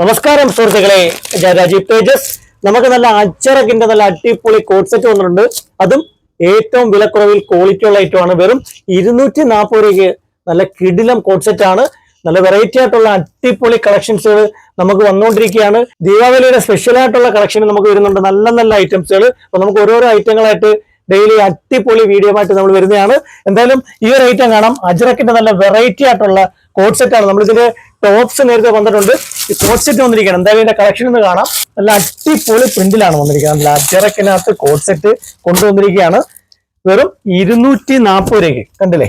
നമസ്കാരം സുഹൃത്തുക്കളെ. ഞാൻ രാജീവ് തേജസ് നമുക്ക് നല്ല അച്ചറക്കിന്റെ നല്ല അടിപൊളി കോട്ട് സെറ്റ് വന്നിട്ടുണ്ട്. അതും ഏറ്റവും വിലക്കുറവിൽ ക്വാളിറ്റി ഉള്ള ഐറ്റമാണ് വെറും ഇരുന്നൂറ്റി നാൽപ്പത് രൂപയ്ക്ക് നല്ല കിടിലം കോട്ട് ആണ്. നല്ല വെറൈറ്റി ആയിട്ടുള്ള അടിപൊളി കളക്ഷൻസുകൾ നമുക്ക് വന്നുകൊണ്ടിരിക്കുകയാണ്. ദീപാവലിയുടെ സ്പെഷ്യൽ ആയിട്ടുള്ള കളക്ഷൻ നമുക്ക് വരുന്നുണ്ട്. നല്ല നല്ല ഐറ്റംസുകൾ അപ്പൊ നമുക്ക് ഓരോരോ ഐറ്റങ്ങളായിട്ട് ഡെയിലി അടിപൊളി വീഡിയോ ആയിട്ട് നമ്മൾ വരുന്നതാണ്. എന്തായാലും ഈ ഒരു ഐറ്റം കാണാം. അജ്രക്കിന്റെ നല്ല വെറൈറ്റി ആയിട്ടുള്ള കോട്ട് സെറ്റ് ആണ്. നമ്മൾ ഇതിന്റെ ടോപ്സ് നേരത്തെ വന്നിട്ടുണ്ട്. ഈ കോട്ട് സെറ്റ് വന്നിരിക്കുകയാണ്. എന്തായാലും ഇതിന്റെ കളക്ഷൻ ഒന്ന് കാണാം. നല്ല അടിപൊളി പ്രിന്റിലാണ് വന്നിരിക്കുന്നത്. നല്ല അജ്രക്കിനകത്ത് കോട്ട് സെറ്റ് കൊണ്ടുവന്നിരിക്കുകയാണ്. വെറും ഇരുന്നൂറ്റി നാൽപ്പത് രൂപയ്ക്ക്. കണ്ടില്ലേ?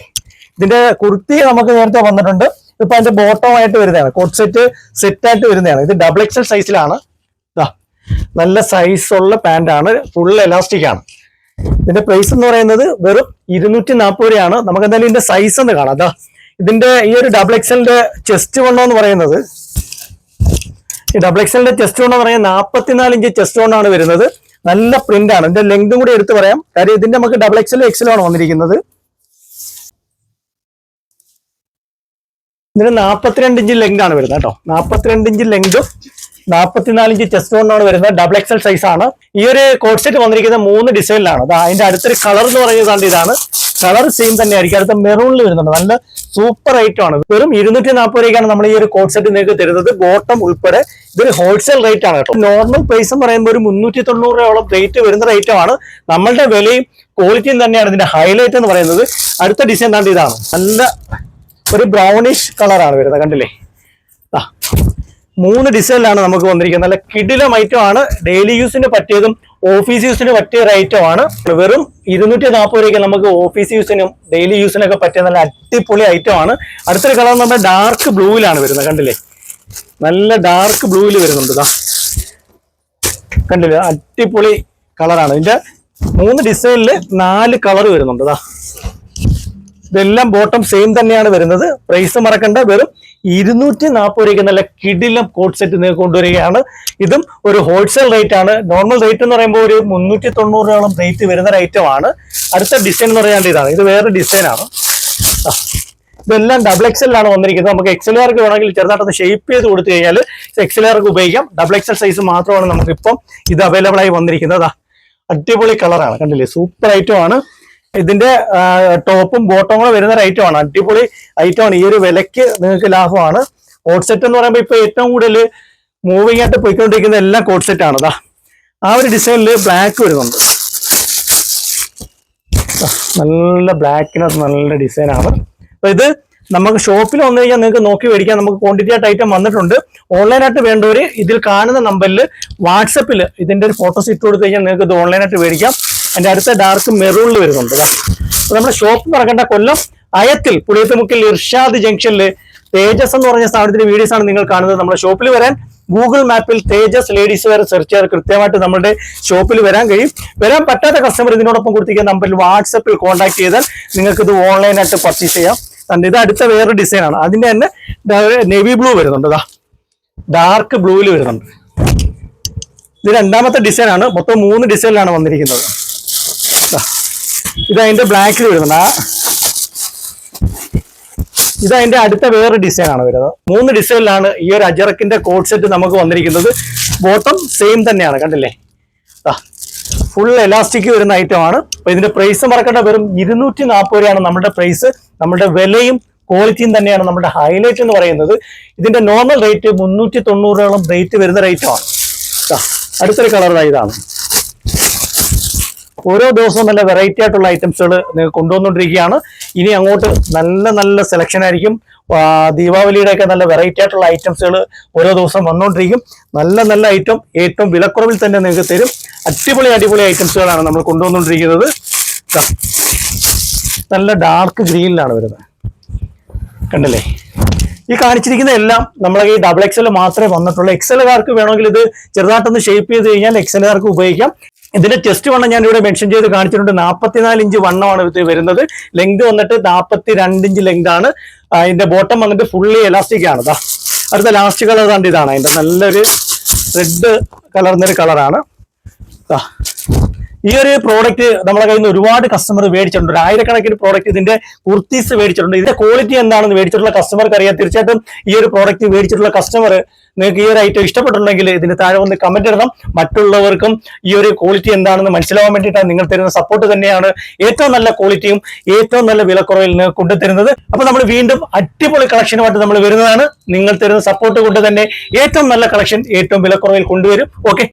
ഇതിന്റെ കുർത്തി നമുക്ക് നേരത്തെ വന്നിട്ടുണ്ട്. ഇപ്പൊ അതിന്റെ ബോട്ടം ആയിട്ട് വരുന്നതാണ്. കോട്ട് സെറ്റ് സെറ്റ് ആയിട്ട് വരുന്നതാണ്. ഇത് ഡബിൾ എക്സൽ സൈസിലാണ് നല്ല സൈസ് ഉള്ള പാന്റ് ആണ്. ഫുൾ എലാസ്റ്റിക് ആണ്. ഇതിന്റെ പ്രൈസ് എന്ന് പറയുന്നത് വെറും ഇരുന്നൂറ്റി നാൽപ്പത് രൂപയാണ്. നമുക്ക് എന്തായാലും ഇതിന്റെ സൈസ് ഒന്ന് കാണാം. അതാ ഇതിന്റെ ഈ ഒരു ഡബിൾ എക്സലിന്റെ ചെസ്റ്റ് വണ്ണം എന്ന് പറയുന്നത്. ഈ ഡബിൾ എക്സലിന്റെ ചെസ്റ്റ് വണ്ണം എന്ന് പറയുന്നത് നാൽപ്പത്തിനാല് ഇഞ്ച് ചെസ്റ്റ് കൊണ്ടാണ് വരുന്നത്. നല്ല പ്രിന്റ് ആണ്. ഇതിന്റെ ലെങ്തും കൂടി എടുത്തു പറയാം. കാര്യം ഇതിന്റെ നമുക്ക് ഡബിൾ എക്സലും എക്സലും ആണ് വന്നിരിക്കുന്നത്. ഇതിന് നാൽപ്പത്തിരണ്ട് ഇഞ്ച് ലെങ്ത് ആണ് വരുന്നത് കേട്ടോ. നാൽപ്പത്തിരണ്ട് ഇഞ്ച് ലെങ്തും നാൽപ്പത്തിനാല് ഇഞ്ച് ചെസ്റ്റ് കൊണ്ടാണ് വരുന്നത്. ഡബിൾ എക്സൽ സൈസ് ആണ്. ഈ ഒരു കോഡ് സെറ്റ് വന്നിരിക്കുന്നത് മൂന്ന് ഡിസൈനിലാണ് അതാ അതിന്റെ അടുത്തൊരു കളർ എന്ന് പറയുന്നത് ഇതാണ്. കളർ സെയിം തന്നെ ആയിരിക്കും അടുത്ത മെറൂണിൽ വരുന്നുണ്ട്. നല്ല സൂപ്പർ ഐറ്റം ആണ്. വെറും ഇരുന്നൂറ്റി നാൽപ്പത് രൂപയ്ക്കാണ് നമ്മൾ ഈ ഒരു കോട്ട് സെറ്റ് നിങ്ങൾക്ക് തരുന്നത്. ബോട്ടം ഉൾപ്പെടെ ഇതൊരു ഹോൾസെയിൽ റേറ്റ് ആണ് കേട്ടോ. നോർമൽ പ്രൈസ് എന്ന് പറയുമ്പോൾ ഒരു മുന്നൂറ്റി തൊണ്ണൂറ് രൂപയോളം റേറ്റ് വരുന്ന റേറ്റുമാണ് നമ്മളുടെ വിലയും ക്വാളിറ്റിയും തന്നെയാണ് ഇതിന്റെ ഹൈലൈറ്റ് എന്ന് പറയുന്നത്. അടുത്ത ഡിസൈൻ താണ്ട് ഇതാണ്. നല്ല ഒരു ബ്രൗണിഷ് കളറാണ് വരുന്നത്. കണ്ടില്ലേ? ആ മൂന്ന് ഡിസൈനിലാണ് നമുക്ക് വന്നിരിക്കുന്നത്. നല്ല കിടിലം ഐറ്റം ആണ്. ഡെയിലി യൂസിന് പറ്റിയതും ഓഫീസ് യൂസിന് പറ്റിയ ഒരു ഐറ്റം ആണ്. വെറും ഇരുന്നൂറ്റി നാൽപ്പത് രൂപയ്ക്ക് നമുക്ക് ഓഫീസ് യൂസിനും ഡെയിലി യൂസിനൊക്കെ പറ്റിയ നല്ല അടിപൊളി ഐറ്റം ആണ്. അടുത്തൊരു കളർ നമ്മുടെ ഡാർക്ക് ബ്ലൂവിലാണ് വരുന്നത്. കണ്ടില്ലേ? നല്ല ഡാർക്ക് ബ്ലൂവിൽ വരുന്നുണ്ട് ഇതാ കണ്ടില്ലേ? അടിപൊളി കളറാണ് ഇതിന്റെ മൂന്ന് ഡിസൈനിൽ നാല് കളർ വരുന്നുണ്ട് ഇതാ ഇതെല്ലാം ബോട്ടം സെയിം തന്നെയാണ് വരുന്നത്. പ്രൈസ് മറക്കണ്ട. വെറും ഇരുന്നൂറ്റി നാൽപ്പത് രൂപയ്ക്ക് നല്ല കിടിലം കോട്ട് സെറ്റ് നിങ്ങൾക്ക് കൊണ്ടുവരികയാണ്. ഇതും ഒരു ഹോൾസെയിൽ റേറ്റ് ആണ്. നോർമൽ റേറ്റ് എന്ന് പറയുമ്പോൾ ഒരു മുന്നൂറ്റി തൊണ്ണൂറ് രൂപയോളം റേറ്റ് വരുന്ന ഒരു ആണ്. അടുത്ത ഡിസൈൻ എന്ന് പറയാണ്ട് ഇതാണ് ഇത് വേറെ ഡിസൈൻ ആണ്. ഇതെല്ലാം ഡബിൾ എക്സലിലാണ് വന്നിരിക്കുന്നത്. നമുക്ക് എക്സലുകാർക്ക് വേണമെങ്കിൽ ചെറുതായിട്ട് ഷേപ്പ് ചെയ്ത് കൊടുത്തു കഴിഞ്ഞാൽ എക്സലുകാർക്ക് ഉപയോഗിക്കാം. ഡബിൾ എക്സൽ സൈസ് മാത്രമാണ് നമുക്ക് ഇപ്പം ഇത് അവൈലബിൾ ആയി വന്നിരിക്കുന്നത്. അടിപൊളി കളറാണ് കണ്ടില്ലേ? സൂപ്പർ ഐറ്റം ആണ്. ഇതിന്റെ ടോപ്പും ബോട്ടവും കൂടെ വരുന്ന ഒരു ആണ്. അടിപൊളി ഐറ്റം ആണ്. ഈ ഒരു വിലക്ക് നിങ്ങൾക്ക് ലാഭമാണ്. കോട്ട് സെറ്റ് എന്ന് പറയുമ്പോൾ ഇപ്പൊ ഏറ്റവും കൂടുതൽ മൂവിംഗ് ആയിട്ട് പോയിക്കൊണ്ടിരിക്കുന്ന എല്ലാം കോട്ട് സെറ്റ് ആണ്. ദാ ആ ഒരു ഡിസൈനിൽ ബ്ലാക്ക് വരുന്നുണ്ട്. നല്ല ബ്ലാക്കിനകത്ത് നല്ല ഡിസൈനാണ് അപ്പൊ ഇത് നമുക്ക് ഷോപ്പിൽ വന്നു കഴിഞ്ഞാൽ നിങ്ങൾക്ക് നോക്കി മേടിക്കാം. നമുക്ക് ക്വാണ്ടിറ്റി ആയിട്ട് ഐറ്റം വന്നിട്ടുണ്ട്. ഓൺലൈനായിട്ട് വേണ്ടവർ ഇതിൽ കാണുന്ന നമ്പറിൽ വാട്സപ്പിൽ ഇതിന്റെ ഒരു ഫോട്ടോസ് ഇട്ട് കൊടുത്തു കഴിഞ്ഞാൽ നിങ്ങൾക്ക് ഇത് ഓൺലൈനായിട്ട് മേടിക്കാം. അതിന്റെ അടുത്ത ഡാർക്ക് മെറൂണിൽ വരുന്നുണ്ട്. നമ്മുടെ ഷോപ്പ് മറക്കേണ്ട കൊല്ലം അയത്തിൽ പുളിയത്തുമുക്കിൽ ഇർഷാദ് ജംഗ്ഷനിൽ തേജസ് എന്ന് പറഞ്ഞ സ്ഥാപനത്തിന്റെ വീഡിയോസ് ആണ് നിങ്ങൾ കാണുന്നത്. നമ്മുടെ ഷോപ്പിൽ വരാൻ ഗൂഗിൾ മാപ്പിൽ തേജസ് ലേഡീസ് വെയർ സെർച്ച് ചെയ്താൽ കൃത്യമായിട്ട് നമ്മുടെ ഷോപ്പിൽ വരാൻ കഴിയും. വരാൻ പറ്റാത്ത കസ്റ്റമർ ഇതിനോടൊപ്പം കൊടുത്തിരിക്കുന്ന നമ്പറിൽ വാട്സപ്പിൽ കോൺടാക്ട് ചെയ്താൽ നിങ്ങൾക്ക് ഇത് ഓൺലൈനായിട്ട് പർച്ചേസ് ചെയ്യാം. കണ്ട് ഇത് അടുത്ത വേറൊരു ഡിസൈൻ ആണ്. അതിന്റെ തന്നെ നേവി ബ്ലൂ വരുന്നുണ്ട് ദാ. ഡാർക്ക് ബ്ലൂവിൽ വരുന്നുണ്ട്. ഇത് രണ്ടാമത്തെ ഡിസൈൻ ആണ്. മൊത്തം മൂന്ന് ഡിസൈനിലാണ് വന്നിരിക്കുന്നത്. ദാ. ഇത് അതിന്റെ ബ്ലാക്കിൽ വരുന്നുണ്ട് ആ ഇത് അതിന്റെ അടുത്ത വേറെ ഡിസൈനാണ് വരുന്നത്. മൂന്ന് ഡിസൈനിലാണ് ഈ ഒരു അജറക്കിന്റെ കോട്ട് സെറ്റ് നമുക്ക് വന്നിരിക്കുന്നത്. ബോട്ടം സെയിം തന്നെയാണ് കണ്ടില്ലേ? ഫുൾ എലാസ്റ്റിക് വരുന്ന ഐറ്റമാണ് ആണ്. അപ്പൊ ഇതിന്റെ പ്രൈസ് മറക്കേണ്ട വെറും ഇരുന്നൂറ്റി നാൽപ്പത് രൂപയാണ് നമ്മുടെ പ്രൈസ് നമ്മുടെ വിലയും ക്വാളിറ്റിയും തന്നെയാണ് നമ്മുടെ ഹൈലൈറ്റ് എന്ന് പറയുന്നത്. ഇതിന്റെ നോർമൽ റേറ്റ് മുന്നൂറ്റി തൊണ്ണൂറോളം റേറ്റ് വരുന്ന റേറ്റമാണ് അടുത്തൊരു കളർ ഇതാണ്. ഓരോ ദിവസവും നല്ല വെറൈറ്റി ആയിട്ടുള്ള ഐറ്റംസുകൾ നിങ്ങൾ കൊണ്ടുവന്നുകൊണ്ടിരിക്കുകയാണ്. ഇനി അങ്ങോട്ട് നല്ല നല്ല സെലക്ഷൻ ആയിരിക്കും. ദീപാവലിയുടെ ഒക്കെ നല്ല വെറൈറ്റി ആയിട്ടുള്ള ഐറ്റംസുകൾ ഓരോ ദിവസം വന്നുകൊണ്ടിരിക്കും. നല്ല നല്ല ഐറ്റം ഏറ്റവും വിലക്കുറവിൽ തന്നെ നിങ്ങൾക്ക് തരും. അടിപൊളി അടിപൊളി ഐറ്റംസുകളാണ് നമ്മൾ കൊണ്ടുവന്നുകൊണ്ടിരിക്കുന്നത്. നല്ല ഡാർക്ക് ഗ്രീനിലാണ് വരുന്നത്. കണ്ടല്ലേ? ഈ കാണിച്ചിരിക്കുന്ന എല്ലാം നമ്മളെ ഈ ഡബിൾ എക്സൽ മാത്രമേ വന്നിട്ടുള്ളൂ. എക്സലുകാർക്ക് വേണമെങ്കിൽ ഇത് ചെറുതായിട്ടൊന്ന് ഷേപ്പ് ചെയ്ത് കഴിഞ്ഞാൽ എക്സലുകാർക്ക് ഉപയോഗിക്കാം. ഇതിന്റെ ചെസ്റ്റ് വണ്ണം ഞാൻ ഇവിടെ മെൻഷൻ ചെയ്ത് കാണിച്ചിട്ടുണ്ട്. നാൽപ്പത്തിനാല് ഇഞ്ച് വണ്ണമാണ് ഇത് വരുന്നത്. ലെങ്ത് വന്നിട്ട് നാൽപ്പത്തി രണ്ട് ഇഞ്ച് ലെങ്ത് ആണ് അതിന്റെ ബോട്ടം വന്നിട്ട് ഫുള്ളി എലാസ്റ്റിക് ആണ്. ദാ അടുത്ത ലാസ്റ്റ് കളർ കണ്ട് ഇതാണ്. അതിന്റെ നല്ലൊരു റെഡ് കലർന്നൊരു കളറാണ് ഈ ഒരു പ്രോഡക്റ്റ് നമ്മളെ കയ്യിൽ നിന്ന് ഒരുപാട് കസ്റ്റമർ മേടിച്ചിട്ടുണ്ട്. ആയിരക്കണക്കിന് പ്രോഡക്റ്റ് ഇതിന്റെ കുർത്തീസ് മേടിച്ചിട്ടുണ്ട്. ഇതിന്റെ ക്വാളിറ്റി എന്താണെന്ന് മേടിച്ചിട്ടുള്ള കസ്റ്റമർക്ക് അറിയാം. തീർച്ചയായിട്ടും ഈ ഒരു പ്രോഡക്റ്റ് മേടിച്ചിട്ടുള്ള കസ്റ്റമർ നിങ്ങൾക്ക് ഈ ഒരു ഐറ്റം ഇഷ്ടപ്പെട്ടിട്ടുണ്ടെങ്കിൽ ഇതിന് താഴെ ഒന്ന് കമന്റ് ഇടണം. മറ്റുള്ളവർക്കും ഈ ഒരു ക്വാളിറ്റി എന്താണെന്ന് മനസ്സിലാവാൻ വേണ്ടിയിട്ടാണ് നിങ്ങൾ തരുന്ന സപ്പോർട്ട് തന്നെയാണ് ഏറ്റവും നല്ല ക്വാളിറ്റിയും ഏറ്റവും നല്ല വിലക്കുറവിൽ നിങ്ങൾക്ക് കൊണ്ടുതരുന്നത് അപ്പൊ നമ്മൾ വീണ്ടും അടിപൊളി കളക്ഷനുമായിട്ട് നമ്മൾ വരുന്നതാണ്. നിങ്ങൾ തരുന്ന സപ്പോർട്ട് കൊണ്ട് തന്നെ ഏറ്റവും നല്ല കളക്ഷൻ ഏറ്റവും വിലക്കുറവിൽ കൊണ്ടുവരും. ഓക്കെ